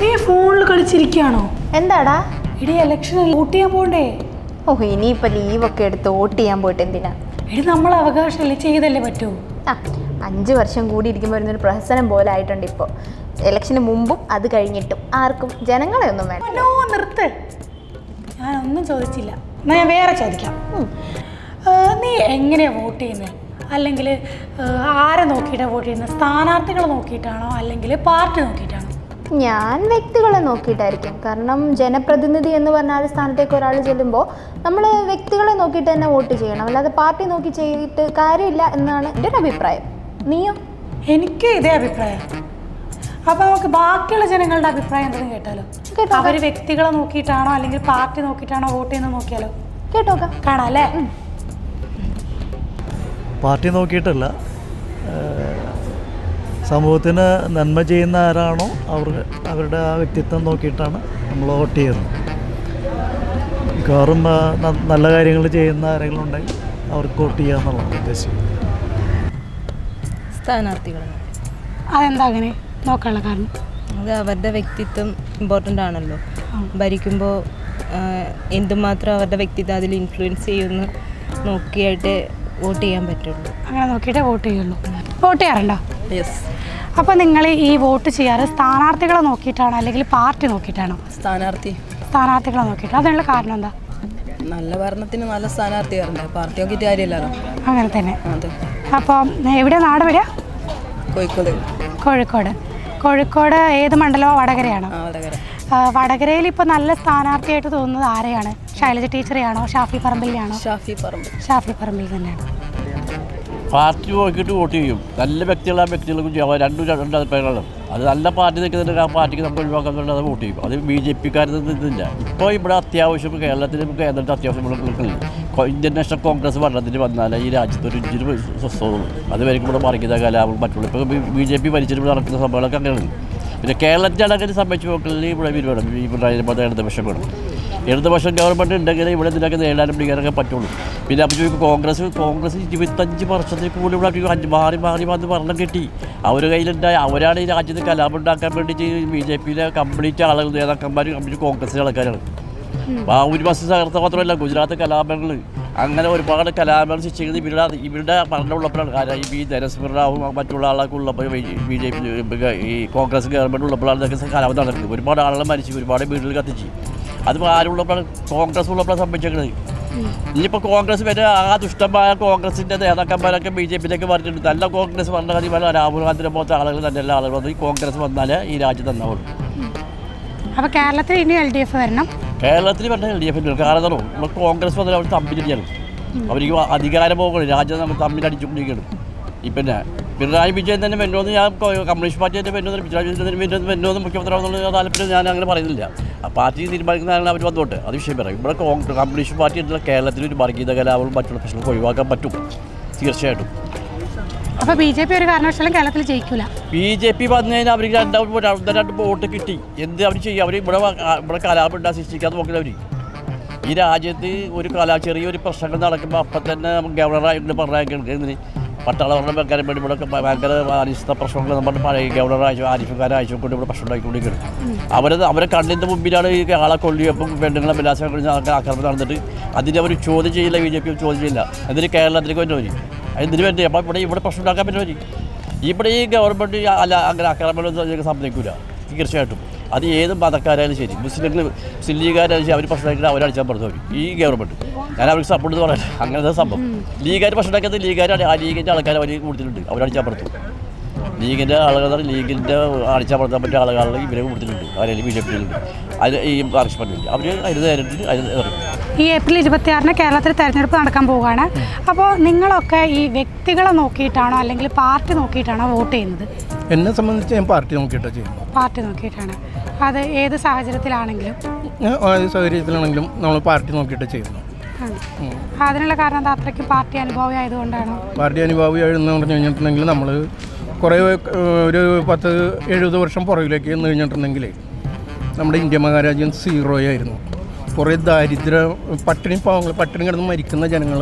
നീ ഫോണിൽ കളിച്ചിരിക്കുകയാണോ? എന്താടാ? ഇടി ഇലക്ഷനിൽ വോട്ട് ചെയ്യാൻ പോണ്ടേ? ഓ ഇനിയിപ്പോൾ ലീവൊക്കെ എടുത്ത് വോട്ട് ചെയ്യാൻ പോയിട്ട് എന്തിനാ? ഇടി നമ്മൾ അവകാശമല്ലേ ചെയ്തല്ലേ പറ്റൂ? ആ അഞ്ച് വർഷം കൂടി ഇരിക്കുമ്പോൾ വരുന്നൊരു പ്രഹസനം പോലെ ആയിട്ടുണ്ട് ഇപ്പോൾ ഇലക്ഷന് മുമ്പും അത് കഴിഞ്ഞിട്ടും. ആർക്കും ജനങ്ങളെ ഒന്നും വേണം നോ നിർത്ത്. ഞാൻ ഒന്നും ചോദിച്ചില്ല. എന്നാ ഞാൻ വേറെ ചോദിക്കാം. നീ എങ്ങനെയാ വോട്ട് ചെയ്യുന്നത് അല്ലെങ്കിൽ ആരെ നോക്കിയിട്ടാണ് വോട്ട് ചെയ്യുന്നത് സ്ഥാനാർത്ഥികളെ നോക്കിയിട്ടാണോ? അല്ലെങ്കിൽ പാർട്ടി നോക്കിയിട്ടാണോ? ഞാൻ വ്യക്തികളെ നോക്കിയിട്ടായിരിക്കും. കാരണം ജനപ്രതിനിധി എന്ന് പറഞ്ഞാൽ ഒരു സ്ഥാനത്തേക്ക് ഒരാൾ ചെല്ലുമ്പോൾ നമ്മൾ വ്യക്തികളെ നോക്കിയിട്ട് തന്നെ വോട്ട് ചെയ്യണം. അല്ലാതെ പാർട്ടി നോക്കി ചെയ്തിട്ട് കാര്യമില്ല എന്നാണ് എന്റെ ഒരു അഭിപ്രായം. നീയോ? എനിക്ക് ഇതേ അഭിപ്രായം. അപ്പൊ നമുക്ക് ബാക്കിയുള്ള ജനങ്ങളുടെ അഭിപ്രായം എന്തെങ്കിലും കേട്ടാലോ? കേട്ടോ. അവർ വ്യക്തികളെ നോക്കിയിട്ടാണോ അല്ലെങ്കിൽ പാർട്ടി നോക്കിയിട്ടാണോ വോട്ട് ചെയ്യുന്നത് നോക്കിയാലോ? കേട്ടോ കാണാം അല്ലേ? പാർട്ടി നോക്കിയിട്ടല്ല. സമൂഹത്തിന് നന്മ ചെയ്യുന്ന ആരാണോ അവർ അവരുടെ ആ വ്യക്തിത്വം നോക്കിയിട്ടാണ് നമ്മൾ വോട്ട് ചെയ്യുന്നത്. മിക്കവാറും നല്ല കാര്യങ്ങൾ ചെയ്യുന്ന ആരെങ്കിലും ഉണ്ടെങ്കിൽ അവർക്ക് വോട്ട് ചെയ്യുക എന്നുള്ളതാണ് ഉദ്ദേശം സ്ഥാനാർത്ഥികളാണ് അതെന്താ അങ്ങനെ? നോക്കാനുള്ള കാരണം? അത് അവരുടെ വ്യക്തിത്വം ഇമ്പോർട്ടന്റ് ആണല്ലോ. ഭരിക്കുമ്പോൾ എന്തുമാത്രം അവരുടെ വ്യക്തിത്വം അതിൽ ഇൻഫ്ലുവൻസ് ചെയ്യുമെന്ന് നോക്കിയായിട്ട് വോട്ട് ചെയ്യാൻ പറ്റുള്ളൂ. അങ്ങനെ നോക്കിയിട്ടേ വോട്ട് ചെയ്യുള്ളൂ. വോട്ട് ചെയ്യാറുണ്ടോ? യെസ് അപ്പോൾ നിങ്ങൾ ഈ വോട്ട് ചെയ്യാറ് സ്ഥാനാർത്ഥികളെ നോക്കിയിട്ടാണോ അല്ലെങ്കിൽ പാർട്ടി നോക്കിയിട്ടാണോ? സ്ഥാനാർത്ഥി. സ്ഥാനാർത്ഥികളെ നോക്കിയിട്ട്. അതിനുള്ള കാരണം എന്താ? നല്ല ഭരണത്തിന് നല്ല സ്ഥാനാർത്ഥി വരണ്ടേ പാർട്ടി നോക്കിയിട്ട് കാര്യമില്ലല്ലോ. അങ്ങനെ തന്നെ. അതെ. അപ്പോൾ എവിടെ നാട് വരിക കോഴിക്കോട്. കോഴിക്കോട്. കോഴിക്കോട് ഏത് മണ്ഡലമോ വടകരയാണ്? വടകര. വടകരയിൽ ഇപ്പോൾ നല്ല സ്ഥാനാർത്ഥിയായിട്ട് തോന്നുന്നത് ആരെയാണ്? ശൈലജ ടീച്ചറെയാണോ? ഷാഫി പറമ്പിലെയാണോ? ഷാഫി പറമ്പിൽ ഷാഫി പറമ്പിൽ തന്നെയാണ്. പാർട്ടി നോക്കിയിട്ട് വോട്ട് ചെയ്യും. നല്ല വ്യക്തികൾ ആ വ്യക്തികൾക്കും ചെയ്യാം. രണ്ടും രണ്ട് അഭിപ്രായങ്ങളും അത് നല്ല പാർട്ടി നിൽക്കുന്നുണ്ട് ആ പാർട്ടിക്ക് നമുക്ക് ഒഴിവാക്കാൻ അത് വോട്ട് ചെയ്യും. അത് ബി ജെ പിക്കാരിൽ നിന്നില്ല ഇപ്പോൾ ഇവിടെ അത്യാവശ്യം കേരളത്തിൽ കേന്ദ്രത്തിൽ അത്യാവശ്യം ഇവിടെ ഇന്ത്യൻ നാഷണൽ കോൺഗ്രസ് ഭരണത്തിൽ വന്നാൽ ഈ രാജ്യത്ത് ഒരു ഇഞ്ചിന് സ്വസ്ഥവും അതുവരെയും ഇവിടെ മറിക്കുന്ന കലാപം മറ്റുള്ള. ഇപ്പോൾ ബി ജെ പി ഭരിച്ചിട്ട് നടക്കുന്ന സംഭവങ്ങളൊക്കെ അങ്ങനെയാണ് പിന്നെ കേരളത്തിൽ അടക്കം സംബന്ധിച്ച് നോക്കലിൽ ഇവിടെ വേണം ഈ പിണറായി ഇടതുപക്ഷം വേണം ഇടതുപക്ഷം ഗവൺമെന്റ് ഉണ്ടെങ്കിൽ ഇവിടെ ഇതിനൊക്കെ നേടാനും പിടിക്കാനൊക്കെ പറ്റുള്ളൂ. പിന്നെ അപ്പോൾ ചോദിക്കും കോൺഗ്രസ് കോൺഗ്രസ് ഇരുപത്തഞ്ച് വർഷത്തിൽ കൂടുതൽ ഇവിടെ അഞ്ച് മാറി മാറി വന്ന് ഭരണം കിട്ടി. അവർ കയ്യിലുണ്ടായ അവരാണ് ഈ രാജ്യത്ത് കലാപം ഉണ്ടാക്കാൻ വേണ്ടിയിട്ട് ബി ജെ പിയിലെ കംപ്ലീറ്റ് ആളുകൾ നേതാക്കന്മാർ കംപ്ലീറ്റ് കോൺഗ്രസ് ആൾക്കാരാണ്. അപ്പോൾ ആ ഒരു ബസ് തകർത്ത മാത്രമല്ല ഗുജറാത്ത് കലാപങ്ങൾ അങ്ങനെ ഒരുപാട് കലാപങ്ങൾ ശിക്ഷിക്കുന്നത് ഇവരുടെ ഇവരുടെ ഭരണമുള്ളപ്പോഴാണ് കാരണം ഈ ബി ധനസ്മൃ റാവും മറ്റുള്ള ആളൊക്കെ ഉള്ളപ്പോൾ ബി ജെ പി ഈ കോൺഗ്രസ് ഗവൺമെന്റ് ഉള്ളപ്പോഴാണ് ഇതൊക്കെ കലാപം നടക്കുന്നത്. ഒരുപാട് ആളുകൾ മരിച്ചു ഒരുപാട് വീടുകൾ കത്തിച്ച്. അതിപ്പോൾ ആരുള്ളപ്പോഴാണ് കോൺഗ്രസ് ഉള്ളപ്പോഴാണ് സംഭവിച്ചേക്കുന്നത് ഇനിയിപ്പോൾ കോൺഗ്രസ് വരെ ആ ദുഷ്ടമായ കോൺഗ്രസിന്റെ നേതാക്കന്മാരൊക്കെ ബി ജെ പിയിലേക്ക് പറഞ്ഞിട്ടുണ്ട് നല്ല കോൺഗ്രസ് വന്ന കാര്യം പറഞ്ഞാൽ രാഹുൽ ഗാന്ധിനെ പോലത്തെ ആളുകൾ തന്നെ എല്ലാ ആളുകളും വന്ന് ഈ കോൺഗ്രസ് വന്നാലേ ഈ രാജ്യം നന്നാവുള്ളൂ. അപ്പോൾ കേരളത്തിൽ ഇനി എൽ ഡി എഫ് വരണം? കേരളത്തിൽ പറഞ്ഞാൽ എൽ ഡി എഫിന്റെ കാരണം നമ്മൾ കോൺഗ്രസ് വന്നാൽ അവർ തമ്മിലടിയാണ് അവർക്ക് അധികാരം പോകണം രാജ്യം നമ്മൾ തമ്മിലടിച്ചുകൊണ്ടിരിക്കണം ഇപ്പം പിണറായി വിജയൻ തന്നെ വരുന്നോന്ന് ഞാൻ കമ്മ്യൂണിസ്റ്റ് പാർട്ടി തന്നെ വരുന്നത് പിണറായി വിജയൻ തന്നെ വരുന്നത് വരുന്നോന്ന് മുഖ്യമന്ത്രി താല്പര്യം ഞാൻ അങ്ങനെ പറയുന്നില്ല. ആ പാർട്ടി തീരുമാനിക്കുന്നതാണ് അവർ വന്നോട്ട്. അത് വിഷയം പറയും ഇവിടെ കോൺഗ്രസ് കമ്മ്യൂണിസ്റ്റ് പാർട്ടി എന്നുള്ള കേരളത്തിൽ ഒരു വർഗീയത കലാപവും മറ്റുള്ള പ്രശ്നങ്ങൾ ഒഴിവാക്കാൻ പറ്റും. തീർച്ചയായിട്ടും. അപ്പോൾ ബി ജെ പി ഒരു കാരണവശാലും കേരളത്തിൽ ജയിക്കില്ല ബി ജെ പി വന്നു കഴിഞ്ഞാൽ അവർക്ക് രണ്ടാമത് രണ്ട് വോട്ട് കിട്ടി. എന്ത് അവർ ചെയ്യും? അവർ ഇവിടെ ഇവിടെ കലാപം ഉണ്ടാ സൃഷ്ടിക്കാൻ നോക്കില്ല അവർ ഈ രാജ്യത്ത് ഒരു കലാ ചെറിയൊരു പ്രശ്നങ്ങൾ നടക്കുമ്പോൾ അപ്പം തന്നെ ഗവർണറായിട്ട് പറഞ്ഞേക്കുന്നത് പട്ടാള വെക്കാൻ വേണ്ടി ഇവിടെ ഭയങ്കര അനിശ്ചിത പ്രശ്നങ്ങൾ നമ്മുടെ പഴയ ഗവർണർ അയച്ചു ആരിഫുകാരെ അയച്ചുകൊണ്ട് ഇവിടെ പ്രശ്നം ഉണ്ടാക്കിക്കൊണ്ടിരിക്കുകയാണ് അവരത് അവരെ കണ്ണിന്റെ മുമ്പിലാണ് ഈ ആളെ കൊള്ളിയപ്പം പെണ്ണുങ്ങളെ വിലാസം കഴിഞ്ഞ ആൾക്കാർ ആക്രമണം നടന്നിട്ട് അതിന്റെ അവർ ചോദ്യം ചെയ്യില്ല ബി ജെ പി ചോദ്യം ചെയ്യില്ല. എന്നിട്ട് കേരളത്തിലേക്ക് വരുന്നവർ എന്തിനു വേണ്ടി അപ്പോൾ ഇവിടെ ഇവിടെ പ്രശ്നം ഉണ്ടാക്കാൻ പറ്റുന്നവർ ഇവിടെ ഈ ഗവൺമെന്റ് അല്ല അങ്ങനെ ആക്രമണം ഞങ്ങൾക്ക് തീർച്ചയായിട്ടും. അത് ഏത് മതക്കാരായാലും ശരി. മുസ്ലിങ്ങൾ മുസ്ലിം ലീഗുകാരായാലും ശരി അവർ പ്രശ്നം ഉണ്ടാക്കിയിട്ട് അവരടിച്ചാൽ പുറത്തു പോയി ഈ ഗവൺമെന്റ് ഞാൻ അവർക്ക് സപ്പോർട്ട് എന്ന് പറയാം അങ്ങനത്തെ സംഭവം. ലീഗുകാർ പ്രശ്നം ഉണ്ടാക്കിയത് ലീഗുകാരാണ് ആ ലീഗിന്റെ ആൾക്കാർ അവർ കൊടുത്തിട്ടുണ്ട് അവരടിച്ചാൽ പുറത്തു ലീഗിന്റെ ആളുകൾ ലീഗിന്റെ അടിച്ചമർത്താൻ പറ്റിയ ആളുകളെ ഇവരെ കൊടുത്തിട്ടുണ്ട് അവരെ ബി ജെ പിയിലുണ്ട് അതിൽ ഈ പാർട്ടിസിപ്പന്റ് അവർ അതിന് നേരിട്ട് അതിന് ഈ ഏപ്രിൽ ഇരുപത്തിയാറിന് കേരളത്തിൽ തെരഞ്ഞെടുപ്പ് നടക്കാൻ പോവുകയാണ്. അപ്പോൾ നിങ്ങളൊക്കെ ഈ വ്യക്തികളെ നോക്കിയിട്ടാണോ അല്ലെങ്കിൽ പാർട്ടി നോക്കിയിട്ടാണോ വോട്ട് ചെയ്യുന്നത്? എന്നെ സംബന്ധിച്ച് ഞാൻ പാർട്ടി നോക്കിയിട്ടാണ് ചെയ്യുന്നത്. പാർട്ടി നോക്കിയിട്ടാണ്. അത് ഏത് സാഹചര്യത്തിലാണെങ്കിലും? ഏത് സാഹചര്യത്തിലാണെങ്കിലും നമ്മൾ പാർട്ടി നോക്കിയിട്ട് ചെയ്യുന്നു. അതിനുള്ള കാരണം അത്രയ്ക്ക് പാർട്ടി അനുഭവം ആയതുകൊണ്ടാണോ? പാർട്ടി അനുഭാവി ആയിരുന്നു പറഞ്ഞു കഴിഞ്ഞിട്ടുണ്ടെങ്കിൽ നമ്മൾ കുറേ ഒരു പത്ത് എഴുപത് വർഷം പുറകിലേക്ക് എന്ന് കഴിഞ്ഞിട്ടുണ്ടെങ്കിൽ നമ്മുടെ ഇന്ത്യ മഹാരാജ്യം സീറോ ആയിരുന്നു. കുറേ ദാരിദ്ര്യ പട്ടിണി പാവങ്ങൾ പട്ടിണി കിടന്ന് മരിക്കുന്ന ജനങ്ങൾ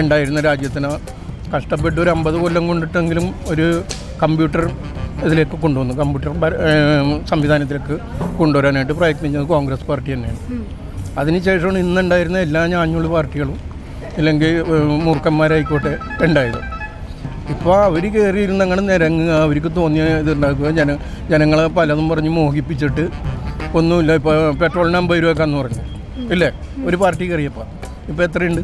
ഉണ്ടായിരുന്ന രാജ്യത്തിന് കഷ്ടപ്പെട്ട് ഒരു അമ്പത് കൊല്ലം കൊണ്ടിട്ടെങ്കിലും ഒരു കമ്പ്യൂട്ടർ ഇതിലേക്ക് കൊണ്ടുവന്നു. കമ്പ്യൂട്ടർ സംവിധാനത്തിലേക്ക് കൊണ്ടുവരാനായിട്ട് പ്രയത്നിച്ചത് കോൺഗ്രസ് പാർട്ടി തന്നെയാണ്. അതിനുശേഷമാണ് ഇന്നുണ്ടായിരുന്ന എല്ലാ ഞാഞ്ഞുള്ളി പാർട്ടികളും ഇല്ലെങ്കിൽ മൂർഖന്മാരായിക്കോട്ടെ ഉണ്ടായത്. ഇപ്പോൾ അവർ കയറിയിരുന്നങ്ങനെ നിരങ്ങുക അവർക്ക് തോന്നിയ ഇതുണ്ടാക്കുക ജന ജനങ്ങളെ പലതും പറഞ്ഞ് മോഹിപ്പിച്ചിട്ട് ഒന്നുമില്ല. ഇപ്പോൾ പെട്രോളിന് അമ്പത് രൂപക്കാന്ന് പറഞ്ഞു. ഇല്ലേ? ഒരു പാർട്ടി കയറിയപ്പോൾ ഇപ്പോൾ എത്രയുണ്ട്?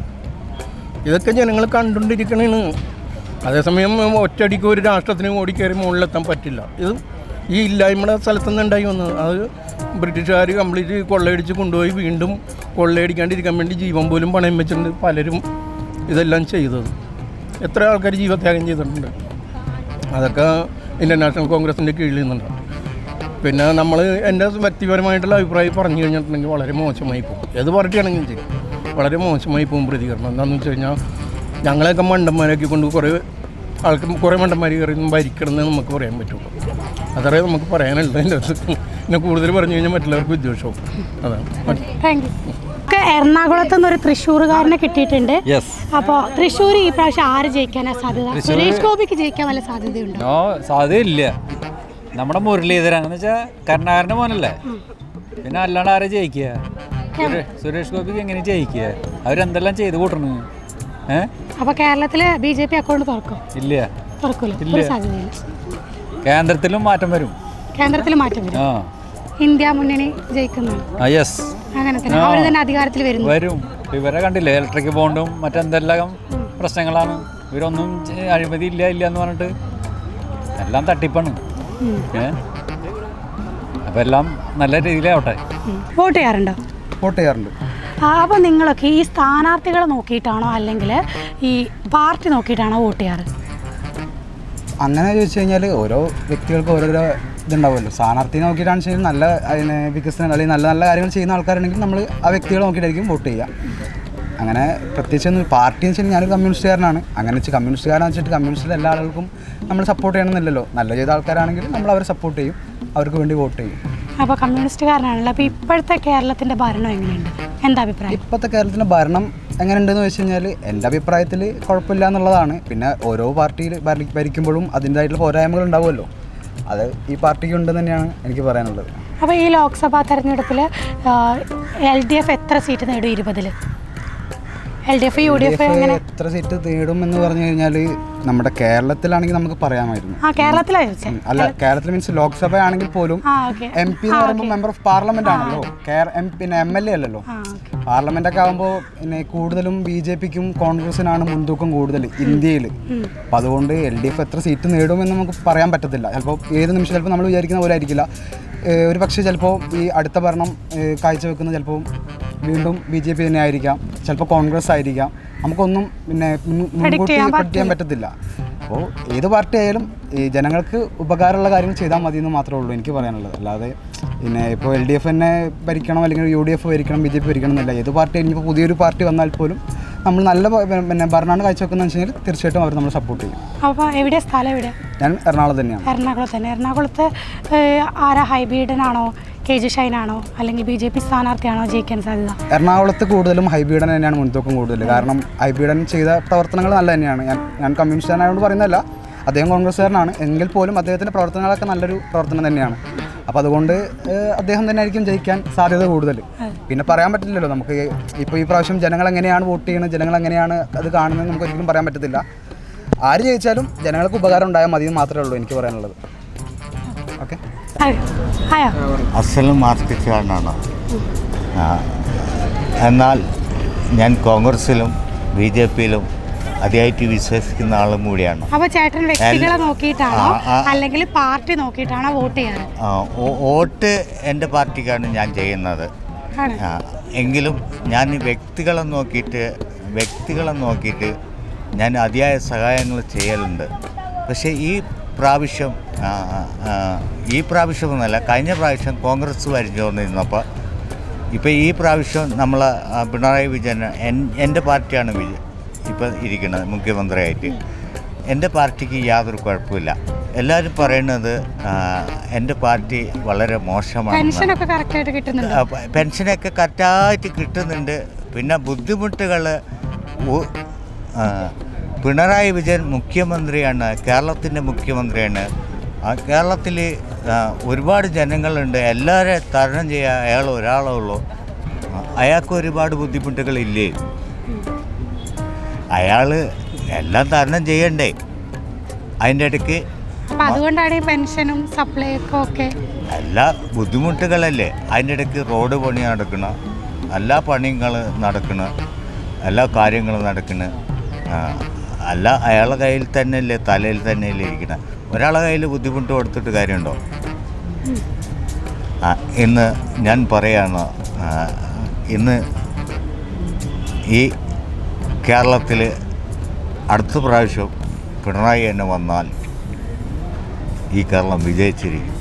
ഇതൊക്കെ ജനങ്ങൾ കണ്ടുകൊണ്ടിരിക്കണേണ്. അതേസമയം ഒറ്റടിക്ക് ഒരു രാഷ്ട്രത്തിന് ഓടിക്കയറി മുകളിലെത്താൻ പറ്റില്ല. ഇത് ഈ ഇല്ലായ്മയുടെ സ്ഥലത്തുനിന്ന് ഉണ്ടായി വന്നത്. അത് ബ്രിട്ടീഷുകാർ കംപ്ലീറ്റ് കൊള്ളയടിച്ച് കൊണ്ടുപോയി വീണ്ടും കൊള്ളയടിക്കാണ്ടിരിക്കാൻ വേണ്ടി ജീവൻ പോലും പണയം വെച്ചിട്ടുണ്ട് പലരും ഇതെല്ലാം ചെയ്തത്. എത്ര ആൾക്കാർ ജീവത്യാഗം ചെയ്തിട്ടുണ്ട്. അതൊക്കെ ഇന്ത്യൻ നാഷണൽ കോൺഗ്രസിന്റെ കീഴിൽ നിന്നുണ്ട്. പിന്നെ നമ്മൾ എന്റെ വ്യക്തിപരമായിട്ടുള്ള അഭിപ്രായം പറഞ്ഞു കഴിഞ്ഞിട്ടുണ്ടെങ്കിൽ വളരെ മോശമായി പോകും. ഏത് പാർട്ടിയാണെങ്കിലും ചെയ്യും വളരെ മോശമായി പോകും പ്രതികരണം. എന്താണെന്ന് വെച്ച് കഴിഞ്ഞാൽ ഞങ്ങളെയൊക്കെ മണ്ടന്മാരാക്കി കൊണ്ട് കുറേ ആൾക്ക് കുറേ മണ്ടന്മാർ കയറി ഭരിക്കണമെന്ന് നമുക്ക് പറയാൻ പറ്റുള്ളൂ. അതറേ നമുക്ക് പറയാനുള്ളത് എന്റെ പിന്നെ കൂടുതൽ പറഞ്ഞു കഴിഞ്ഞാൽ മറ്റുള്ളവർക്ക് ഉദ്ദേശവും. അതാണ്. എറണാകുളത്ത് നിന്ന് ഒരു തൃശ്ശൂർകാരനെ കിട്ടിയിട്ടുണ്ട്. യെസ് അപ്പോൾ തൃശ്ശൂർ ഈ പ്രാവശ്യം ആര് ജയിക്കാനാ സാധ്യത? സുരേഷ് ഗോപിക്ക് ജയിക്കാൻ വല്ല സാധ്യതയുണ്ടോ? നോ സാധ്യതയില്ല. നമ്മുടെ മുരളീധരൻ എന്ന് വെച്ചാൽ കരുണാകരന്റെ മോനല്ലേ? പിന്നെ അല്ലാണ്ട് ആരെ ജയിക്കുക? സുരേഷ് ഗോപിക്ക് എങ്ങനെ ജയിക്കുക? അവരെന്തെല്ലാം ചെയ്ത് കൂട്ടണു? ഏ? കേരളത്തിൽ കേരളത്തിൽ ബി ജെ പി അക്കൗണ്ട് തുറക്കും? ഇല്ല. തുറക്കൂല. സാധ്യതയില്ല കേന്ദ്രത്തിലും മാറ്റം വരും. കേന്ദ്രത്തിലും മാറ്റം വരും. ആ. ഇന്ത്യ മുന്നണി ജയിക്കുന്നതാണ്. യെസ്. അങ്ങനെ തന്നെ. അവർ തന്നെ അധികാരത്തിൽ വരുന്നു. വരും. ഇവരെ കണ്ടില്ലേ? ഇലക്ട്രിക് ബോണ്ടും മറ്റെന്തെല്ലാം പ്രശ്നങ്ങളാണ്. ഇവരൊന്നും അഴിമതി ഇല്ല ഇല്ല എന്ന് പറഞ്ഞിട്ട് എല്ലാം തട്ടിപ്പാണ്. അപ്പം എല്ലാം നല്ല രീതിയിലാവട്ടെ. വോട്ട് ചെയ്യാറുണ്ടോ? വോട്ട് ചെയ്യാറുണ്ട്. അപ്പോൾ നിങ്ങളൊക്കെ ഈ സ്ഥാനാർത്ഥികളെ നോക്കിയിട്ടാണോ അല്ലെങ്കിൽ ഈ പാർട്ടി നോക്കിയിട്ടാണോ വോട്ട് ചെയ്യാറ്? അങ്ങനെ ചോദിച്ചു കഴിഞ്ഞാൽ ഓരോ വ്യക്തികൾക്ക് ഓരോരോ ഇതുണ്ടാവുമല്ലോ. സ്ഥാനാർത്ഥിയെ നോക്കിയിട്ടാണ് ചെയ്യുന്നത്. നല്ല അതിന് വികസനം അല്ലെങ്കിൽ നല്ല നല്ല കാര്യങ്ങൾ ചെയ്യുന്ന ആൾക്കാരുണ്ടെങ്കിൽ നമ്മൾ ആ വ്യക്തികളെ നോക്കിയിട്ടായിരിക്കും വോട്ട് ചെയ്യുക. അങ്ങനെ പ്രത്യേകിച്ച് ഒന്ന് പാർട്ടി എന്ന് വെച്ചാൽ ഞാനൊരു കമ്മ്യൂണിസ്റ്റുകാരനാണ്. അങ്ങനെ വെച്ച് കമ്മ്യൂണിസ്റ്റുകാരെന്ന് വെച്ചിട്ട് കമ്മ്യൂണിസ്റ്റിലെ എല്ലാ ആളുകൾക്കും നമ്മൾ സപ്പോർട്ട് ചെയ്യണമെന്നില്ലല്ലോ. നല്ല ചെയ്ത ആൾക്കാരാണെങ്കിൽ നമ്മൾ അവരെ സപ്പോർട്ട് ചെയ്യും. അവർക്ക് വേണ്ടി വോട്ട് ചെയ്യും. അപ്പോൾ കമ്മ്യൂണിസ്റ്റുകാരനാണല്ലോ. അപ്പോൾ ഇപ്പോഴത്തെ കേരളത്തിന്റെ ഭരണം എങ്ങനെയുണ്ട്? എന്താ അഭിപ്രായം? ഇപ്പോഴത്തെ കേരളത്തിന്റെ ഭരണം എങ്ങനെയുണ്ടെന്ന് വെച്ച് കഴിഞ്ഞാൽ എന്റെ അഭിപ്രായത്തിൽ കുഴപ്പമില്ല എന്നുള്ളതാണ്. പിന്നെ ഓരോ പാർട്ടിയിൽ ഭരി ഭരിക്കുമ്പോഴും അതിന്റെതായിട്ടുള്ള പോരായ്മകൾ ഉണ്ടാവുമല്ലോ. അത് ഈ പാർട്ടിക്ക് ഉണ്ടെന്ന് തന്നെയാണ് എനിക്ക് പറയാനുള്ളത്. അപ്പോൾ ഈ ലോക്സഭാ തെരഞ്ഞെടുപ്പിൽ എൽ ഡി എഫ് എത്ര സീറ്റ് നേടും ഇരുപതിൽ L D F U D F എങ്ങനെ എത്ര സീറ്റ് നേടും എന്ന് പറഞ്ഞു കഴിഞ്ഞാൽ നമ്മുടെ കേരളത്തിലാണെങ്കിൽ നമുക്ക് പറയാമായിരുന്നു. അല്ല കേരളത്തിൽ മീൻസ് ലോക്സഭ ആണെങ്കിൽ പോലും എം പി എന്ന് പറയുമ്പോൾ മെമ്പർ ഓഫ് പാർലമെന്റ് ആണല്ലോ. പിന്നെ എം എൽ എ അല്ലല്ലോ. പാർലമെന്റ് ഒക്കെ ആകുമ്പോൾ പിന്നെ കൂടുതലും ബി ജെ പിക്കും കോൺഗ്രസിനാണ് മുൻതൂക്കം കൂടുതൽ ഇന്ത്യയിൽ അപ്പം അതുകൊണ്ട് എൽ ഡി എഫ് എത്ര സീറ്റ് നേടുമെന്ന് നമുക്ക് പറയാൻ പറ്റത്തില്ല. ചിലപ്പോൾ ഏത് നിമിഷം ചിലപ്പോൾ നമ്മൾ വിചാരിക്കുന്ന പോലെ ആയിരിക്കില്ല. ഒരു പക്ഷേ ചിലപ്പോൾ ഈ അടുത്ത ഭരണം കാഴ്ചവെക്കുന്ന കാഴ്ചവെക്കുന്നത് ചിലപ്പോൾ വീണ്ടും ബി ജെ പി തന്നെ ആയിരിക്കാം. ചിലപ്പോൾ കോൺഗ്രസ് ആയിരിക്കാം. നമുക്കൊന്നും പിന്നെ മുൻ- മുൻകൂട്ടി predict ചെയ്യാൻ പറ്റത്തില്ല. അപ്പോൾ ഏത് പാർട്ടി ആയാലും ഈ ജനങ്ങൾക്ക് ഉപകാരമുള്ള കാര്യങ്ങൾ ചെയ്താൽ മതി എന്ന് മാത്രമേ ഉള്ളൂ എനിക്ക് പറയാനുള്ളത്. അല്ലാതെ പിന്നെ ഇപ്പോൾ എൽ ഡി എഫ് തന്നെ ഭരിക്കണം അല്ലെങ്കിൽ യു ഡി എഫ് ഭരിക്കണം ബി ജെ പി ഭരിക്കണം എന്നല്ല. ഏത് പാർട്ടി ഇനിയിപ്പോൾ പുതിയൊരു പാർട്ടി വന്നാൽ പോലും നമ്മൾ നല്ല പിന്നെ ഭരണമാണ് കാഴ്ച വെക്കുന്ന കഴിഞ്ഞാൽ തീർച്ചയായിട്ടും അവർ നമ്മൾ സപ്പോർട്ട് ചെയ്യും. അപ്പോൾ എവിടെ സ്ഥലം എവിടെ? ഞാൻ എറണാകുളം തന്നെയാണ്. എറണാകുളത്ത് തന്നെ. എറണാകുളത്ത് ആരാ ആരാ ആണോ കെ ജി ആണോ അല്ലെങ്കിൽ ബി ജെ പി സ്ഥാനാർത്ഥിയാണോ ജയിക്കാൻ സാധ്യത? എറണാകുളത്ത് കൂടുതലും ഹൈബീഡൻ തന്നെയാണ് മുൻതൂക്കം കൂടുതൽ കാരണം ഹൈബീഡൻ ചെയ്ത പ്രവർത്തനങ്ങൾ നല്ല തന്നെയാണ്. ഞാൻ ഞാൻ കമ്മ്യൂണിസ്റ്റുകാരനായതുകൊണ്ട് പറയുന്നതല്ല. അദ്ദേഹം കോൺഗ്രസ്സുകാരനാണ്. എങ്കിൽ പോലും അദ്ദേഹത്തിന്റെ പ്രവർത്തനങ്ങളൊക്കെ നല്ലൊരു പ്രവർത്തനം തന്നെയാണ്. അപ്പോൾ അതുകൊണ്ട് അദ്ദേഹം തന്നെ ആയിരിക്കും ജയിക്കാൻ സാധ്യത കൂടുതൽ. പിന്നെ പറയാൻ പറ്റില്ലല്ലോ നമുക്ക്. ഇപ്പോൾ ഈ പ്രാവശ്യം ജനങ്ങൾ എങ്ങനെയാണ് വോട്ട് ചെയ്യുന്നത് ജനങ്ങൾ എങ്ങനെയാണ് അത് കാണുന്നത് നമുക്ക് ഒരിക്കലും പറയാൻ പറ്റത്തില്ല. ആര് ജയിച്ചാലും ജനങ്ങൾക്ക് ഉപകാരം ഉണ്ടായാൽ മതി മാത്രമേ ഉള്ളൂ എനിക്ക് പറയാനുള്ളത്. ഓക്കെ? അസലും എന്നാൽ ഞാൻ കോൺഗ്രസിലും ബി ജെ പിയിലും അതിയായിട്ട് വിശ്വസിക്കുന്ന ആളും കൂടിയാണ്. അപ്പൊ ചേട്ടൻ വ്യക്തികളെ നോക്കിയിട്ടാണോ. അല്ലെങ്കിൽ പാർട്ടി നോക്കിയിട്ടാണോ വോട്ട് ചെയ്യാറ്? വോട്ട് എന്റെ പാർട്ടിക്കാണ് ഞാൻ ചെയ്യുന്നത്. എങ്കിലും ഞാൻ വ്യക്തികളെ നോക്കിയിട്ട് വ്യക്തികളെ നോക്കിയിട്ട് ഞാൻ അതിയായ സഹായങ്ങൾ ചെയ്യലുണ്ട്. പക്ഷേ ഈ പ്രാവശ്യം ഈ പ്രാവശ്യം പ്രാവശ്യമൊന്നുമല്ല കഴിഞ്ഞ പ്രാവശ്യം കോൺഗ്രസ് വരിഞ്ഞു വന്നിരുന്നപ്പോൾ ഇപ്പോൾ ഈ പ്രാവശ്യം നമ്മൾ പിണറായി വിജയൻ എൻ- എന്റെ പാർട്ടിയാണ് വിജയ് ഇപ്പോൾ ഇരിക്കുന്നത് മുഖ്യമന്ത്രിയായിട്ട്. എന്റെ പാർട്ടിക്ക് യാതൊരു കുഴപ്പമില്ല. എല്ലാവരും പറയുന്നത് എന്റെ പാർട്ടി വളരെ മോശമാണ് പെൻഷനൊക്കെ കറക്റ്റായിട്ട് കിട്ടുന്നുണ്ടോ? പെൻഷനൊക്കെ കറക്റ്റായിട്ട് കിട്ടുന്നുണ്ട്. പിന്നെ ബുദ്ധിമുട്ടുകൾ പിണറായി വിജയൻ മുഖ്യമന്ത്രിയാണ് കേരളത്തിന്റെ മുഖ്യമന്ത്രിയാണ്. ആ കേരളത്തിൽ ഒരുപാട് ജനങ്ങളുണ്ട്. എല്ലാവരെ തരണം ചെയ്യാൻ അയാൾ ഒരാളേ ഉള്ളൂ. അയാൾക്ക് ഒരുപാട് ബുദ്ധിമുട്ടുകളില്ലേ? അയാൾ എല്ലാം തരണം ചെയ്യണ്ടേ? അതിന്റെ ഇടയ്ക്ക് അപ്പം അതുകൊണ്ടാണ് ഈ പെൻഷനും സപ്ലൈക്കും ഒക്കെ. എല്ലാ ബുദ്ധിമുട്ടുകളല്ലേ? അതിന്റെ ഇടയ്ക്ക് റോഡ് പണി നടക്കണം എല്ലാ പണികൾ നടക്കണം എല്ലാ കാര്യങ്ങളും നടക്കണ അല്ല അയാളെ കയ്യിൽ തന്നെയല്ലേ തലയിൽ തന്നെയല്ലേ ഇരിക്കണം. ഒരാളെ കയ്യിൽ ബുദ്ധിമുട്ട് കൊടുത്തിട്ട് കാര്യമുണ്ടോ? ഇന്ന് ഞാൻ പറയാണ് ഇന്ന് ഈ കേരളത്തിൽ അടുത്ത പ്രാവശ്യം പിണറായി തന്നെ വന്നാൽ ഈ കേരളം വിജയിച്ചിരിക്കും.